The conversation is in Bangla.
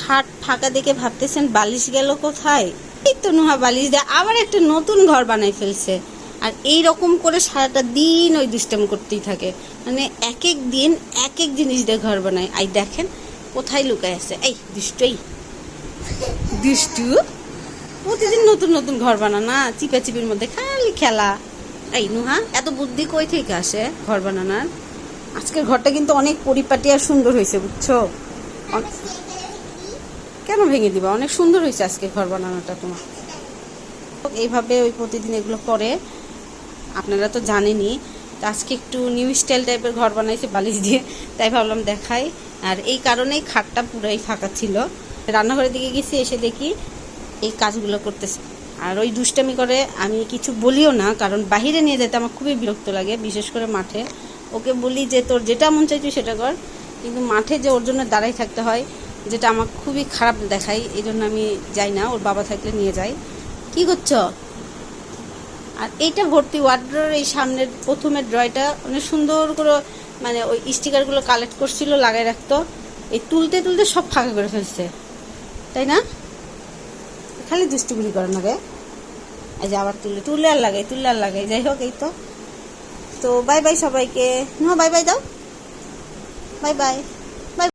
খাট ফাঁকা দেখে ভাবতেছেন বালিশ গেল কোথায়? এই তো নুহা বালিশ দিয়ে, আবার একটা নতুন ঘর বানাই ফেলছে। আর এই রকম করে সারাটা দিন ওই দুষ্টাম করতেই থাকে। মানে এক এক দিন, এক এক জিনিস দিয়ে ঘর বানায়। আই দেখেন, কোথায় লুকায় আছে? এই, দুষ্টু এই। দুষ্টু, প্রতিদিন নতুন নতুন ঘর বানা না? চিপা চিপির মধ্যে খালি খেলা। এই, নুহা, এত বুদ্ধি কই থেকে আসে ঘর বানানোর? আজকের ঘরটা কিন্তু অনেক পরিপাটি আর সুন্দর হয়েছে, বুঝছ? কেন ভেঙে দিবা? অনেক সুন্দর হয়েছে আজকে ঘর বানানোটা তোমার। এইভাবে ওই প্রতিদিন এগুলো করে। আপনারা তো জানেনই, তো আজকে একটু নিউ স্টাইল টাইপের ঘর বানাইছে বালিশ দিয়ে, তাই ভাবলাম দেখাই। আর এই কারণেই খাটটা পুরাই ফাঁকা ছিল। রান্নাঘরের দিকে গেছি, এসে দেখি এই কাজগুলো করতেছে। আর ওই দুষ্টামি করে আমি কিছু বলিও না, কারণ বাইরে নিয়ে যেতে আমার খুবই বিরক্ত লাগে, বিশেষ করে মাঠে। ওকে বলি যে, তোর যেটা মন চাই তুই সেটা কর। কিন্তু মাঠে যে ওর জন্য দাঁড়াই থাকতে হয় যেটা আমার খুবই খারাপ দেখাই এই জন্য আমি যাই না, ওর বাবা থাকলে নিয়ে যাই। কি করছ? আর এইটা ভর্তি ওয়ার্ড্রোর এই সামনের প্রথমের ড্রয়টা অনেক সুন্দর করে মানে ওই স্টিকারগুলো কালেক্ট করছিল লাগাই রাখতো। এই তুলতে তুলতে সব ফাঁকা করে ফেলছে। তাই না? খালি দুষ্টুগুলি করে রে এই যে আবার তুলে তুলে আর লাগে তুলে আর লাগে যাই হোক, এই তো। তো বাই বাই সবাইকে। না বাই বাই দাও। Bye bye